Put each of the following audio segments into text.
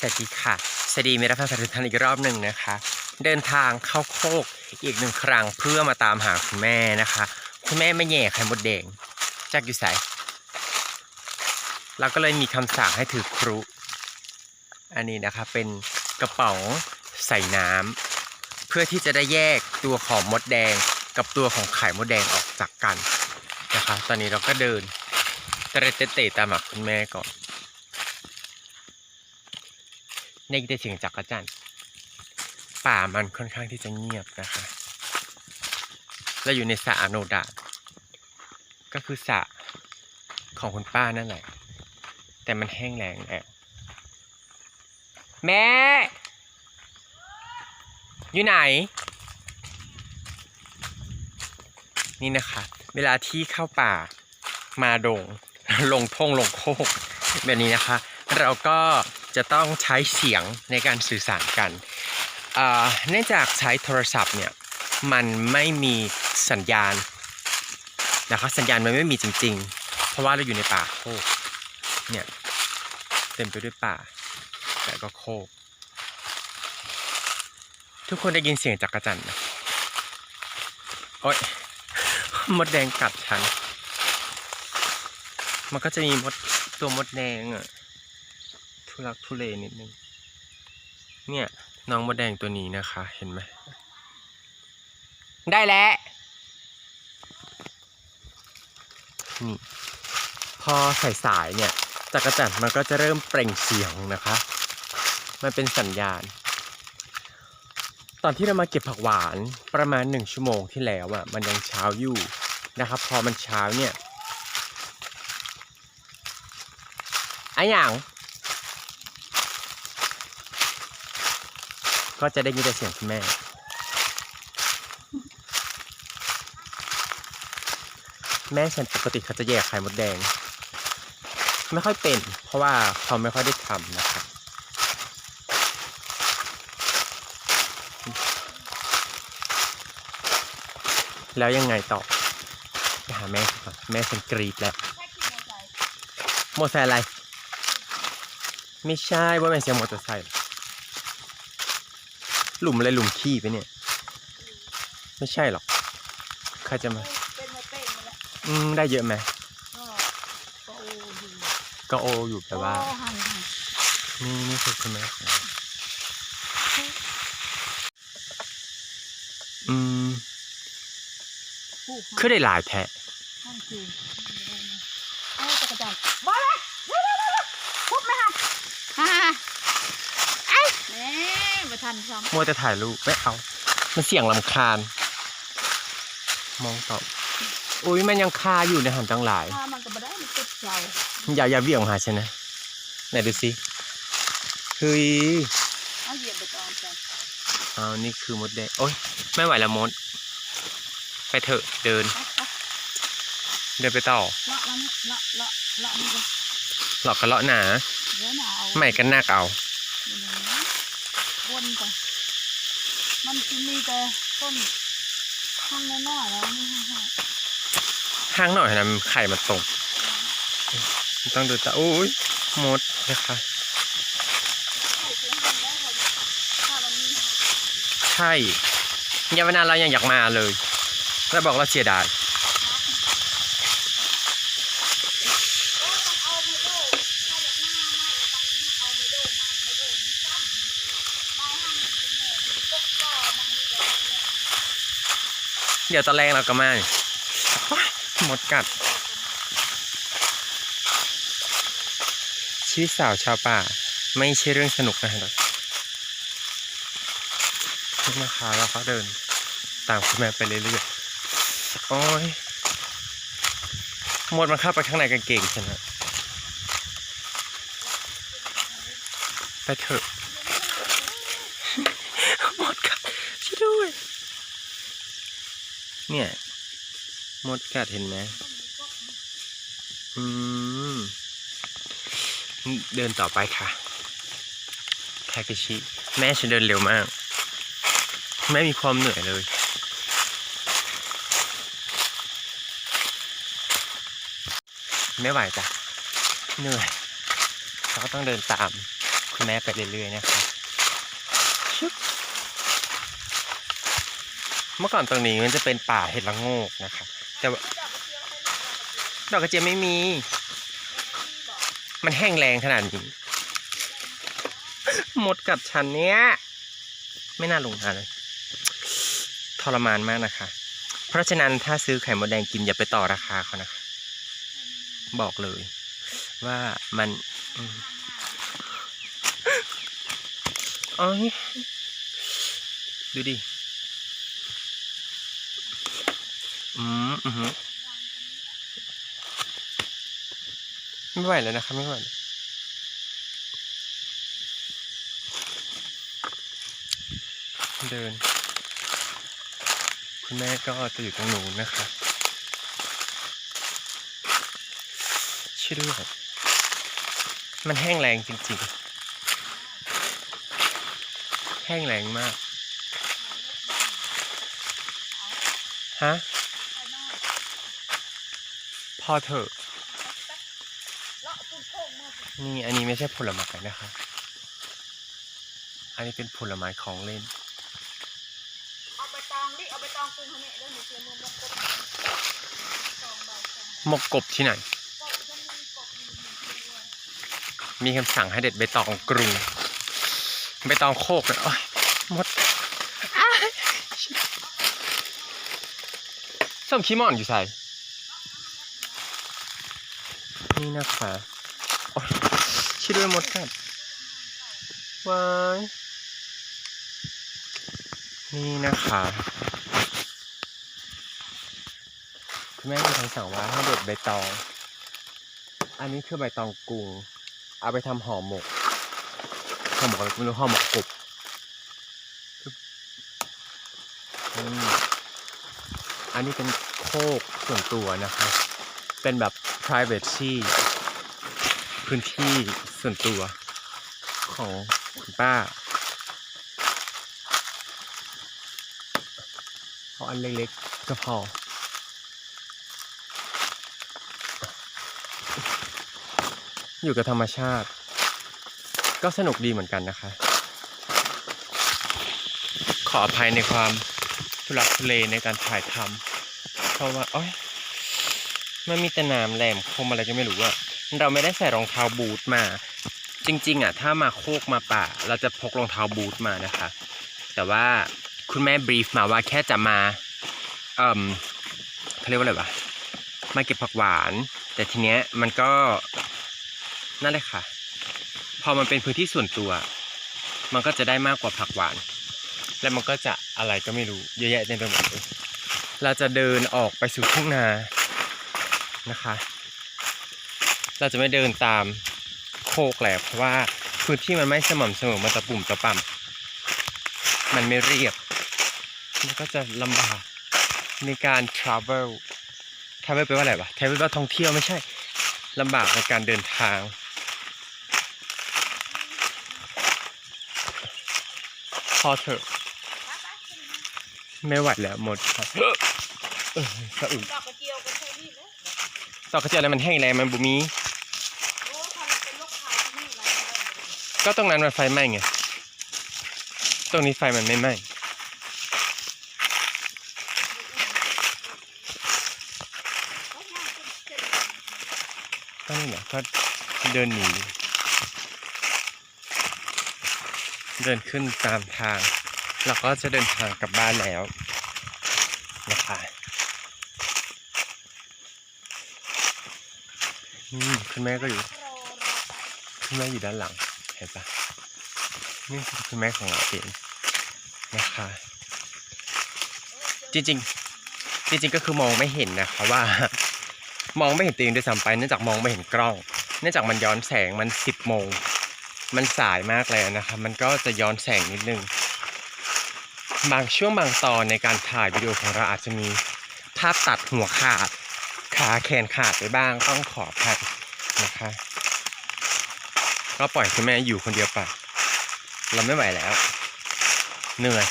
สวัสดีค่ะ สวัสดีเมรัพันธ์ทุกท่านอีกรอบหนึ่งนะคะ เดินทางเข้าโคกอีกหนึ่งครั้งเพื่อมาตามหาคุณแม่นะคะ คุณแม่ไม่แย่ไข่มดแดงจากอยู่ใสเราก็เลยมีคำสั่งให้ถือครุ อันนี้นะคะเป็นกระป๋องใส่น้ำเพื่อที่จะได้แยกตัวของมดแดงกับตัวของไข่มดแดงออกจากกันนะคะ ตอนนี้เราก็เดินเตะเตะตามหาคุณแม่ก่อน ในได้เสียงจักรจันทร์ป่ามันค่อนข้างที่จะเงียบนะคะเราอยู่ในสระอโนดาตก็คือสระของคุณป้านั่นแหละ แต่มันแห้งแล้งแล้วแม่ อยู่ไหน นี่นะคะ เวลาที่เข้าป่ามาดง ลงทงลงโคกแบบนี้นะคะ เราก็ จะต้องใช้เสียงในการสื่อสารกันเนื่องจากใช้โทรศัพท์เนี่ยมันไม่มีสัญญาณนะคะสัญญาณมันไม่มีจริง ๆ เพราะว่าเราอยู่ในป่าโคกเนี่ยเต็มไปด้วยป่า แต่ก็โคกทุกคนได้ยินเสียงจักรจันทร์ไหมโอ๊ยมดแดงกัดฉัน มันก็จะมีมดตัวมดแดงอะ ทุลักทุเลนิดนึง เนี่ยน้องมดแดงตัวนี้นะคะ เห็นไหม ได้แล้ว นี่ พอใส่สายเนี่ยจักรจันทร์มันก็จะเริ่มเปล่งเสียงนะคะ มันเป็นสัญญาณ ตอนที่เรามาเก็บผักหวานประมาณหนึ่งชั่วโมงที่แล้วอะ มันยังเช้าอยู่นะครับ พอมันเช้าเนี่ยอะอย่าง ก็จะได้ยินแต่เสียงคุณแม่ แม่ฉันปกติเขาจะแยกไข่มดแดง ไม่ค่อยเป็น เพราะว่าเขาไม่ค่อยได้ทำนะครับแล้วยังไงต่อไปหาแม่ก่อนแม่ฉันกรีดแล้วมอเตอร์ไซค์อะไร ไม่ใช่ว่าแม่เสียงมอเตอร์ไซค์ หลุมอะไรหลุมขี้ไปเนี่ย ไม่ใช่หรอกใครจะมา เป็นมาเป้งมาแล้วอืมได้เยอะไหมก็ก็โอ้ดีก็โออยู่แต่ว่า โอ้หันหันนี่นี่คือคุณแม่ของเราอืม ผู้คือได้หลายแทะหันคืนโอ้จักรจันทร์มาเลยเร็วเร็วเร็วเร็วพุบไหมคะฮ่าไอ้แม่มา ทันซ้ำมัวแต่ถ่ายรูปไม่เอา มันเสียงลำคาญ มองตอบอุ้ยมันยังคาอยู่ในหันตั้งหลายถ้ามันก็มาได้มันติดเจ้าอย่าอย่าเบี่ยงมาหาฉันนะไหนดูสิเฮ้ยเอาเหยียบไปก่อนจ้ะเอานี่คือมดแดงโอ๊ยไม่ไหวแล้วมด ไปเถอะเดินเอาเอาเดินไปต่อเลาะแล้วเลาะเลาะเลาะนี่ก็หลอกกันเลาะหนาเดี๋ยวหนาว ไม่กันนักเอาเดี๋ยวนะ วนไปมันจะมีแต่ต้นข้างน้อยๆแล้วนี่ฮ่าห้างหน่อยนะไข่มันตรงต้องดูตาอุ้ยหมดนะคะใช่ยามนานเรายังอยากมาเลย แล้วบอกเราเสียดาย เดี๋ยวตอนแรกเราก็มานี่ว้ายมดกัด ชีวิตสาวชาวป่า ไม่ใช่เรื่องสนุกนะครับนี่นะคะเราก็เดิน ตามคุณแม่ไปเรื่อยๆโอ้ยหมดมันเข้าไปข้างในกางเกงฉันนะไปเถอะ มดกัดช่วยด้วย เนี่ย มดกัดเห็นไหมอืม เดินต่อไปค่ะทาเคชิ แม่ฉันเดินเร็วมาก แม่มีความเหนื่อยเลยไม่ไหวจ้ะเหนื่อยเราก็ต้องเดินตามคุณแม่ไปเรื่อยๆนะคะชึ เมื่อก่อนตรงนี้มันจะเป็นป่าเห็ดละโงกนะคะแต่ดอกกระเจียวไม่มี มันแห้งแรงขนาดนี้หมดกับฉันเนี้ยไม่น่าลงมาเลยทรมานมากนะคะ เพราะฉะนั้นถ้าซื้อไข่มดแดงกินอย่าไปต่อราคาเขานะคะ บอกเลย ว่ามันอ๋อดูดิ อือือหือไม่ไหวแล้วนะครับ ไม่ไหวแล้วเดิน คุณแม่ก็จะอยู่ตรงหนูนนะคะช่วยด้วยมันแห้งแรงจริง ๆ แห้งแรงมาก ฮะ อเถอะ นี่อันนี้ไม่ใช่ผลไม้นะคะอันนี้เป็นผลไม้ของเล่น เอาไปตองดิ เอาไปตองปรุงให้แม่แล้วหนูเตรียมมือมกบตองใบตองหมกกบที่ไหน กบจะมีกบมีหนึ่งตัวมีคำสั่งให้เด็ดใบตองกรุงใบตองโคกเลยโอ้ยหมดอ้ายส้มขี้หมอนอยู่ใส่ นี่นะคะโอ้ยช่วยด้วยมดกัดวายนี่นะคะคุณแม่มีคำสั่งว่าให้เด็ดใบตอง อันนี้คือใบตองกรุงเอาไปทำห่อหมกห่อหมกอะไรก็ไม่รู้ห่อหมกกบอืมอันนี้เป็นโคกส่วนตัวนะคะ เป็นแบบ privacy พื้นที่ส่วนตัวของคุณป้าเอาอันเล็กๆก็พออยู่กับธรรมชาติ ก็สนุกดีเหมือนกันนะคะ ขออภัยในความทุลักทุเลในการถ่ายทำเพราะว่าโอ้ย มันมีแต่นามแหลมคมอะไรก็ไม่รู้อะเราไม่ได้ใส่รองเท้าบูทมา จริง ๆอะถ้ามาโคกมาป่า เราจะพกรองเท้าบูทมานะคะ แต่ว่าคุณแม่บรีฟมาว่าแค่จะมาเอ่มเขาเรียกว่าอะไรวะมาเก็บผักหวาน แต่ทีเนี้ยมันก็นั่นเลยค่ะ พอมันเป็นพื้นที่ส่วนตัว มันก็จะได้มากกว่าผักหวาน และมันก็จะอะไรก็ไม่รู้เยอะแยะเต็มไปหมดเราจะเดินออกไปสู่ทุ่งนา นะคะ เราจะไม่เดินตามโคกแหละเพราะว่าพื้นที่มันไม่สม่ำเสมอมันตะปุ่มตะป่ำมันไม่เรียบ มันก็จะลำบากในการ travel travel แปลว่าอะไรวะ travel แปลว่าท่องเที่ยวไม่ใช่ลำบากในการเดินทางพอเถอะไม่ไหวแล้วหมดครับเออสะอึก ดอกกระเจียวก็ใช้นี่และตอกระเจียวอะไรมันแห้งแรงมันบุมีก็ตรงนั้นมันไฟไหม้ไงตรงนี้ไฟมันไม่ไหม้เขาย่างเป็นเส้นก็นี่แหละก็เดินหนีเดินขึ้นตามทาง แล้วก็จะเดินทางกลับบ้านแล้วนะคะอืม คุณแม่ก็อยู่ คุณแม่อยู่ด้านหลัง เห็นปะนี่คือคุณแม่ของเราเองนะคะ จริงๆ จริง ๆ ก็คือมองไม่เห็นนะคะว่า มองไม่เห็นตัวเองด้วยซ้ำไปเนื่องจากมองไม่เห็นกล้อง เนื่องจากมันย้อนแสงมันสิบโมง มันสายมากเลยนะคะ มันก็จะย้อนแสงนิดนึง บางช่วงบางตอนในการถ่ายวิดีโอของเราอาจจะมีภาพตัดหัวขาด ขาแขนขาดไปบ้างต้องขออภัยนะคะ ก็ปล่อยคุณแม่อยู่คนเดียวไปเราไม่ไหวแล้ว เหนื่อย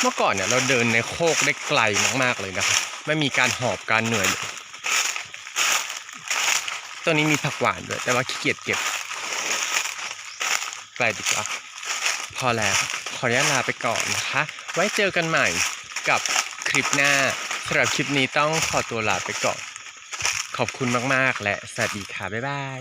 เมื่อก่อนเนี่ยเราเดินในโคกได้ไกลมากๆเลยนะครับไม่มีการหอบการเหนื่อยเลยตัวนี้มีผักหวานด้วย แต่ว่าขี้เกียจเก็บไปดีกว่าพอแล้ว ขออนุญาตลาไปก่อนนะคะ ไว้เจอกันใหม่กับคลิปหน้า สำหรับคลิปนี้ต้องขอตัวลาไปก่อน ขอบคุณมาก ๆ และสวัสดีค่ะ บ๊ายบาย